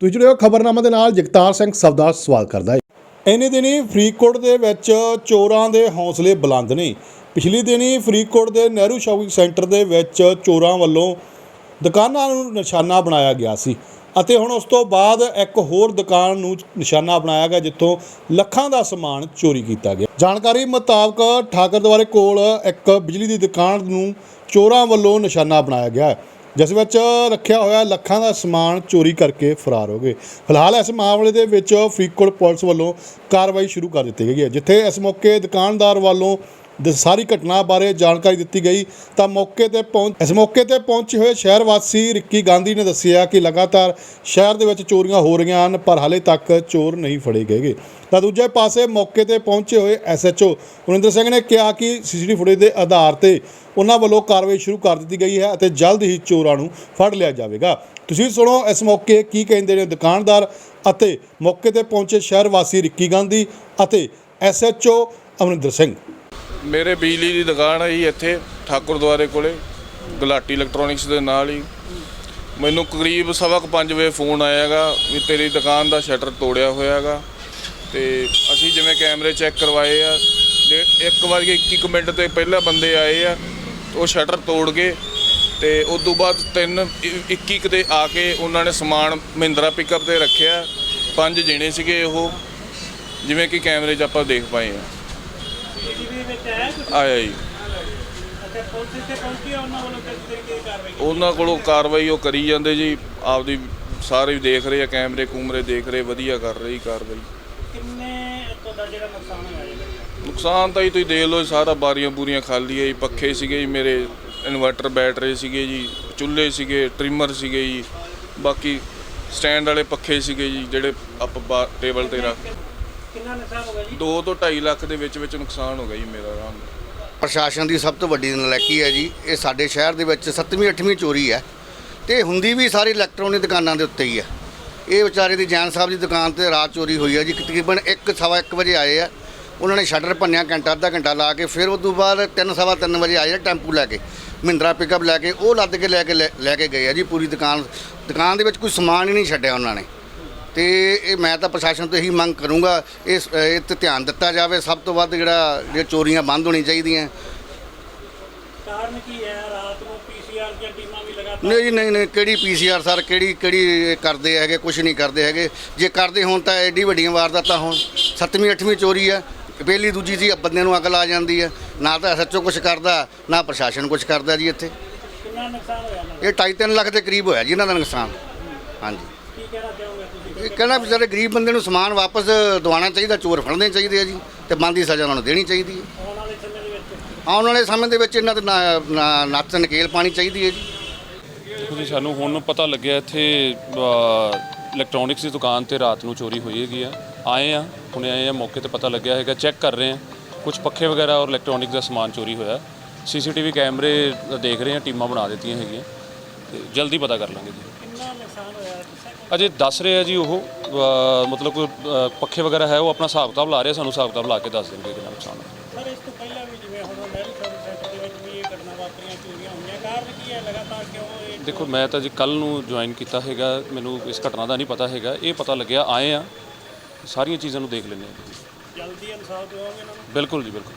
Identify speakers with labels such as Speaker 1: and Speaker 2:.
Speaker 1: ਤੁਸੀਂ ਜੁੜੇ ਹੋ ਖਬਰਨਾਮਾ ਦੇ ਨਾਲ, ਜਗਤਾਰ ਸਿੰਘ ਸਬਦਾ ਸਵਾਲ ਕਰਦਾ ਹੈ। ਇਹਨੇ ਦਿਨੀ ਫਰੀਦਕੋਟ ਦੇ ਵਿੱਚ ਚੋਰਾਂ ਦੇ ਹੌਸਲੇ ਬੁਲੰਦ ਨੇ। ਪਿਛਲੇ ਦਿਨੀ ਫਰੀਦਕੋਟ ਦੇ ਨਹਿਰੂ ਸ਼ਾਪਿੰਗ ਸੈਂਟਰ ਦੇ ਵਿੱਚ ਚੋਰਾਂ ਵੱਲੋਂ ਦੁਕਾਨਾਂ ਨੂੰ ਨਿਸ਼ਾਨਾ ਬਣਾਇਆ ਗਿਆ ਸੀ ਅਤੇ ਹੁਣ ਉਸ ਤੋਂ ਬਾਅਦ ਇੱਕ ਹੋਰ ਦੁਕਾਨ ਨੂੰ ਨਿਸ਼ਾਨਾ ਬਣਾਇਆ ਗਿਆ, ਜਿੱਥੋਂ ਲੱਖਾਂ ਦਾ ਸਮਾਨ ਚੋਰੀ ਕੀਤਾ ਗਿਆ। ਜਾਣਕਾਰੀ ਮੁਤਾਬਕ ਠਾਕਰ ਦੁਆਰੇ ਕੋਲ ਇੱਕ ਬਿਜਲੀ ਦੀ ਦੁਕਾਨ ਨੂੰ ਚੋਰਾਂ ਵੱਲੋਂ ਨਿਸ਼ਾਨਾ ਬਣਾਇਆ ਗਿਆ ਹੈ। ਜਿਸ ਵਿੱਚ ਰੱਖਿਆ ਹੋਇਆ ਲੱਖਾਂ ਦਾ ਸਮਾਨ ਚੋਰੀ ਕਰਕੇ ਫਰਾਰ ਹੋ ਗਏ। ਫਿਲਹਾਲ ਇਸ ਮਾਮਲੇ ਦੇ ਵਿੱਚ ਫਰੀਦਕੋਟ ਪੁਲਿਸ ਵੱਲੋਂ ਕਾਰਵਾਈ ਸ਼ੁਰੂ ਕਰ ਦਿੱਤੀ ਗਈ ਹੈ, ਜਿੱਥੇ ਇਸ ਮੌਕੇ ਦੁਕਾਨਦਾਰ ਵੱਲੋਂ ਦ ਸਾਰੀ ਘਟਨਾ ਬਾਰੇ ਜਾਣਕਾਰੀ ਦਿੱਤੀ ਗਈ। ਤਾਂ ਮੌਕੇ ਤੇ ਪਹੁੰਚ ਇਸ ਮੌਕੇ ਤੇ ਪਹੁੰਚੇ ਹੋਏ ਸ਼ਹਿਰ ਵਾਸੀ ਰਿੱਕੀ ਗਾਂਧੀ ਨੇ ਦੱਸਿਆ ਕਿ ਲਗਾਤਾਰ ਸ਼ਹਿਰ ਦੇ ਵਿੱਚ ਚੋਰੀਆਂ ਹੋ ਰਹੀਆਂ ਹਨ, ਪਰ ਹਾਲੇ ਤੱਕ ਚੋਰ ਨਹੀਂ ਫੜੇ ਗਏਗੇ। ਤਾਂ ਦੂਜੇ ਪਾਸੇ ਮੌਕੇ ਤੇ ਪਹੁੰਚੇ ਹੋਏ ਐਸਐਚਓ ਗੁਰਿੰਦਰ ਸਿੰਘ ਨੇ ਕਿਹਾ ਕਿ ਸੀਸੀਟੀਵੀ ਫੁਟੇਜ ਦੇ ਆਧਾਰ ਤੇ ਉਹਨਾਂ ਵੱਲੋਂ ਕਾਰਵਾਈ ਸ਼ੁਰੂ ਕਰ ਦਿੱਤੀ ਗਈ ਹੈ ਅਤੇ ਜਲਦ ਹੀ ਚੋਰਾਂ ਨੂੰ ਫੜ ਲਿਆ ਜਾਵੇਗਾ। ਤੁਸੀਂ ਸੁਣੋ ਇਸ ਮੌਕੇ ਕੀ ਕਹਿੰਦੇ ਨੇ ਦੁਕਾਨਦਾਰ ਅਤੇ ਮੌਕੇ ਤੇ ਪਹੁੰਚੇ ਸ਼ਹਿਰ ਵਾਸੀ ਰਿੱਕੀ ਗਾਂਧੀ ਅਤੇ ਐਸਐਚਓ ਅਮਰਿੰਦਰ ਸਿੰਘ।
Speaker 2: ਮੇਰੇ ਬਿਜਲੀ ਦੀ ਦੁਕਾਨ ਹੈ ਜੀ ਇੱਥੇ, ਠਾਕੁਰ ਦੁਆਰੇ ਕੋਲੇ, ਗੁਲਾਟੀ ਇਲੈਕਟ੍ਰੋਨਿਕਸ ਦੇ ਨਾਲ ਹੀ। ਮੈਨੂੰ ਕਰੀਬ ਸਵਾ ਕੁ ਪੰਜ ਵਜੇ ਫੋਨ ਆਇਆਗਾ ਵੀ ਤੇਰੀ ਦੁਕਾਨ ਦਾ ਸ਼ਟਰ ਤੋੜਿਆ ਹੋਇਆਗਾ। ਤੇ ਅਸੀਂ ਜਿਵੇਂ ਕੈਮਰੇ ਚੈੱਕ ਕਰਵਾਏ ਆ, ਤੇ ਇੱਕ ਵਾਰ 21 ਮਿੰਟ ਤੇ ਪਹਿਲਾਂ ਬੰਦੇ ਆਏ ਆ, ਉਹ ਸ਼ਟਰ ਤੋੜ ਗਏ। ਤੇ ਉਸ ਤੋਂ ਬਾਅਦ ਤਿੰਨ 21 ਤੇ ਆ ਕੇ ਉਹਨਾਂ ਨੇ ਸਮਾਨ ਮਹਿੰਦਰਾ ਪਿਕਅਪ ਤੇ ਰੱਖਿਆ। ਪੰਜ ਜਣੇ ਸੀਗੇ ਉਹ, ਜਿਵੇਂ ਕਿ ਕੈਮਰੇ 'ਚ ਆਪਾਂ ਦੇਖ ਪਾਏ ਆ।
Speaker 3: ਸੀਸੀਟੀਵੀ ਵਿੱਚ ਹੈ ਕੁਝ
Speaker 2: ਆਇਆ ਜੀ
Speaker 3: ਅੱਛਾ ਪੁਲਿਸ ਇੱਥੇ ਪਹੁੰਚੀ ਹੈ ਉਹਨਾਂ ਵੱਲੋਂ ਕਿਸ ਤਰੀਕੇ ਦੀ ਕਾਰਵਾਈ ਕੀਤੀ?
Speaker 2: ਉਹਨਾਂ ਕੋਲੋਂ ਕਾਰਵਾਈ ਉਹ ਕਰੀ ਜਾਂਦੇ ਜੀ ਆਪਦੀ ਸਾਰੇ ਦੇਖ ਰਹੇ ਆ ਕੈਮਰੇ ਕੂਮਰੇ ਦੇਖ ਰਹੇ ਵਧੀਆ ਕਰ ਰਹੀ ਕਾਰਵਾਈ।
Speaker 3: ਕਿੰਨੇ ਤੁਹਾਡਾ ਜਿਹੜਾ ਨੁਕਸਾਨ ਹੋਇਆ ਜੀ?
Speaker 2: ਨੁਕਸਾਨ ਤਾਂ ਜੀ ਤੁਸੀਂ ਦੇਖ ਲਓ ਜੀ, ਸਾਰਾ ਬਾਰੀਆਂ ਬੂਰੀਆਂ ਖਾਲੀ ਹੈ ਜੀ ਪੱਖੇ ਸੀਗੇ ਜੀ ਮੇਰੇ ਇਨਵਰਟਰ ਬੈਟਰੀ ਸੀਗੇ ਜੀ ਚੁੱਲ੍ਹੇ ਸੀਗੇ ਟ੍ਰਿਮਰ ਸੀਗੇ ਜੀ ਬਾਕੀ ਸਟੈਂਡ ਵਾਲੇ ਪੱਖੇ ਸੀਗੇ ਜੀ ਜਿਹੜੇ ਆਪਾਂ ਟੇਬਲ ਤੇ ਰੱਖ
Speaker 3: ਕਿੰਨਾ ਨੁਕਸਾਨ ਹੋ ਗਿਆ ਜੀ?
Speaker 2: 2 ਤੋਂ 2.5 ਲੱਖ ਦੇ ਵਿੱਚ ਵਿੱਚ ਨੁਕਸਾਨ ਹੋ ਗਿਆ ਜੀ ਮੇਰਾ ਆਰਾਮ ਨਾਲ।
Speaker 4: ਪ੍ਰਸ਼ਾਸਨ ਦੀ ਸਭ ਤੋਂ ਵੱਡੀ ਨਲਾਇਕੀ ਹੈ ਜੀ ਇਹ ਸਾਡੇ ਸ਼ਹਿਰ ਦੇ ਵਿੱਚ 7ਵੀਂ 8ਵੀਂ ਚੋਰੀ ਹੈ ਤੇ ਹੁੰਦੀ ਵੀ ਸਾਰੀ ਇਲੈਕਟ੍ਰੋਨਿਕ ਦੁਕਾਨਾਂ ਦੇ ਉੱਤੇ ਹੀ ਹੈ। ਇਹ ਵਿਚਾਰੇ ਦੀ ਜੈਨ ਸਾਹਿਬ ਦੀ ਦੁਕਾਨ ਤੇ ਰਾਤ ਚੋਰੀ ਹੋਈ ਹੈ ਜੀ ਤਕਰੀਬਨ 1 ਸਵਾ 1 ਵਜੇ ਆਏ ਆ। ਉਹਨਾਂ ਨੇ ਸ਼ਟਰ ਭੰਨਿਆ ਘੰਟਾ ਅੱਧਾ ਘੰਟਾ ਲਾ ਕੇ ਫਿਰ ਉਸ ਤੋਂ ਬਾਅਦ 3 ਸਵਾ 3 ਵਜੇ ਆਏ ਆ ਟੈਂਪੂ ਲੈ ਕੇ। ਮਹਿੰਦਰਾ ਪਿਕਅਪ ਲੈ ਕੇ ਉਹ ਲੱਦ ਕੇ ਲੈ ਕੇ ਲੈ ਲੈ ਕੇ ਗਏ ਆ ਜੀ ਪੂਰੀ ਦੁਕਾਨ। ਦੁਕਾਨ ਦੇ ਵਿੱਚ ਕੋਈ ਸਮਾਨ ਹੀ ਨਹੀਂ ਛੱਡਿਆ ਉਹਨਾਂ ਨੇ। ਤੇ ਇਹ ਮੈਂ ਤਾਂ ਪ੍ਰਸ਼ਾਸਨ ਤੋਂ ਇਹੀ ਮੰਗ ਕਰੂੰਗਾ ਇਸ ਇਹ ਤੇ ਧਿਆਨ ਦਿੱਤਾ ਜਾਵੇ ਸਭ ਤੋਂ ਵੱਧ ਜਿਹੜਾ ਜਿਹੜੀਆਂ ਚੋਰੀਆਂ ਬੰਦ ਹੋਣੀ ਚਾਹੀਦੀਆਂ।
Speaker 3: ਕਾਰਨ ਕੀ ਹੈ? ਰਾਤ ਨੂੰ ਪੀਸੀਆਰ ਦੀਆਂ ਟੀਮਾਂ ਵੀ ਲਗਾਤਾਰ
Speaker 4: ਨਹੀਂ ਜੀ ਨਹੀਂ ਨਹੀਂ ਕਿਹੜੀ ਪੀਸੀਆਰ ਸਰ ਕਿਹੜੀ ਕਿਹੜੀ ਇਹ ਕਰਦੇ ਹੈਗੇ ਕੁਝ ਨਹੀਂ ਕਰਦੇ ਹੈਗੇ। ਜੇ ਕਰਦੇ ਹੋਣ ਤਾਂ ਐਡੀ ਵੱਡੀਆਂ ਵਾਰਦਾਤਾਂ ਹੋਣ। ਸੱਤਵੀਂ ਅੱਠਵੀਂ ਚੋਰੀ ਹੈ। ਪਹਿਲੀ ਦੂਜੀ ਸੀ ਬੰਦੇ ਨੂੰ ਅਕਲ ਆ ਜਾਂਦੀ ਹੈ। ਨਾ ਤਾਂ ਐਸਐਚਓ ਕੁਝ ਕਰਦਾ ਨਾ ਪ੍ਰਸ਼ਾਸਨ ਕੁਝ ਕਰਦਾ ਜੀ ਇੱਥੇ।
Speaker 3: ਕਿੰਨਾ ਨੁਕਸਾਨ ਹੋਇਆ
Speaker 4: ਇਹ 2.5 ਲੱਖ ਦੇ ਕਰੀਬ ਹੋਇਆ ਜੀ ਇਹਨਾਂ ਦਾ ਨੁਕਸਾਨ। ਹਾਂਜੀ।
Speaker 3: ਕੀ ਕਹਿਣਾ ਤੁਸੀਂ
Speaker 4: ਇਹ ਕਹਿਣਾ ਵੀ ਸਾਡੇ ਗਰੀਬ ਬੰਦੇ ਨੂੰ ਸਮਾਨ ਵਾਪਸ ਦਿਵਾਉਣਾ ਚਾਹੀਦਾ ਚੋਰ ਫੜਨੇ ਚਾਹੀਦੇ ਆ ਜੀ ਤੇ ਬੰਦੀ ਸਜ਼ਾ ਉਹਨਾਂ ਨੂੰ ਦੇਣੀ ਚਾਹੀਦੀ ਹੈ।
Speaker 3: ਆਉਣ ਵਾਲੇ ਸਮੇਂ ਦੇ ਵਿੱਚ?
Speaker 4: ਇਹਨਾਂ ਤੇ ਨਾ- ਨਾ- ਨੱਥ ਨਕੇਲ ਪਾਣੀ ਚਾਹੀਦੀ ਹੈ ਜੀ।
Speaker 5: ਦੇਖੋ ਜੀ ਸਾਨੂੰ ਹੁਣ ਪਤਾ ਲੱਗਿਆ ਇੱਥੇ ਇਲੈਕਟ੍ਰੋਨਿਕਸ ਦੀ ਦੁਕਾਨ ਤੇ ਰਾਤ ਨੂੰ ਚੋਰੀ ਹੋਈ ਹੈਗੀ ਆ। ਆਏ ਆ ਹੁਣੇ ਆਏ ਆ ਮੌਕੇ ਤੇ ਪਤਾ ਲੱਗਿਆ ਹੈਗਾ ਚੈੱਕ ਕਰ ਰਹੇ ਆ। ਕੁਝ ਪੱਖੇ ਵਗੈਰਾ ਔਰ ਇਲੈਕਟ੍ਰੋਨਿਕ ਦਾ ਸਮਾਨ ਚੋਰੀ ਹੋਇਆ। ਸੀਸੀਟੀਵੀ ਕੈਮਰੇ ਦੇਖ ਰਹੇ ਆ ਟੀਮਾਂ ਬਣਾ ਦਿੱਤੀਆਂ ਹੈਗੀਆਂ। ਤੇ ਜਲਦੀ ਪਤਾ ਕਰ ਲਾਂਗੇ ਜੀ। ਅਜੇ ਦੱਸ ਰਹੇ ਆ ਜੀ ਉਹ ਅ, ਮਤਲਬ ਕੋਈ ਅ, ਪੱਖੇ ਵਗੈਰਾ ਹੈ ਉਹ ਆਪਣਾ ਹਿਸਾਬ ਕਿਤਾਬ ਲਾ ਰਹੇ ਆ, ਸਾਨੂੰ ਹਿਸਾਬ ਕਿਤਾਬ ਲਾ ਕੇ ਦੱਸ ਦੇਣਗੇ ਕਿੰਨਾ ਨੁਕਸਾਨ
Speaker 3: ਸਰ ਇਸ ਤੋਂ ਪਹਿਲਾਂ ਵੀ ਜਿਵੇਂ ਹੁਣ ਨਹਿਰੂ ਸ਼ਾਪਿੰਗ ਸੈਂਟਰ ਦੇ ਵਿੱਚ ਵੀ ਇਹ ਘਟਨਾ ਵਾਪਰੀਆਂ ਚੋਰੀਆਂ ਹੋਈਆਂ ਕਾਰਨ ਕੀ ਹੈ ਲਗਾਤਾਰ ਕਿਉਂ ਇਹ
Speaker 5: ਦੇਖੋ ਮੈਂ ਤਾਂ ਜੀ ਕੱਲ ਨੂੰ ਜੁਆਇਨ ਕੀਤਾ ਹੈਗਾ ਮੈਨੂੰ ਇਸ ਘਟਨਾ ਦਾ ਨਹੀਂ ਪਤਾ ਹੈਗਾ ਇਹ ਪਤਾ ਲੱਗਿਆ ਆਏ ਆ ਸਾਰੀਆਂ ਚੀਜ਼ਾਂ ਨੂੰ ਦੇਖ ਲੈਂਦੇ ਆ।
Speaker 3: ਜਲਦੀ ਇਨਸਾਫ ਦਿਵਾਓਗੇ ਇਹਨਾਂ ਨੂੰ?
Speaker 5: ਬਿਲਕੁਲ ਜੀ ਬਿਲਕੁਲ।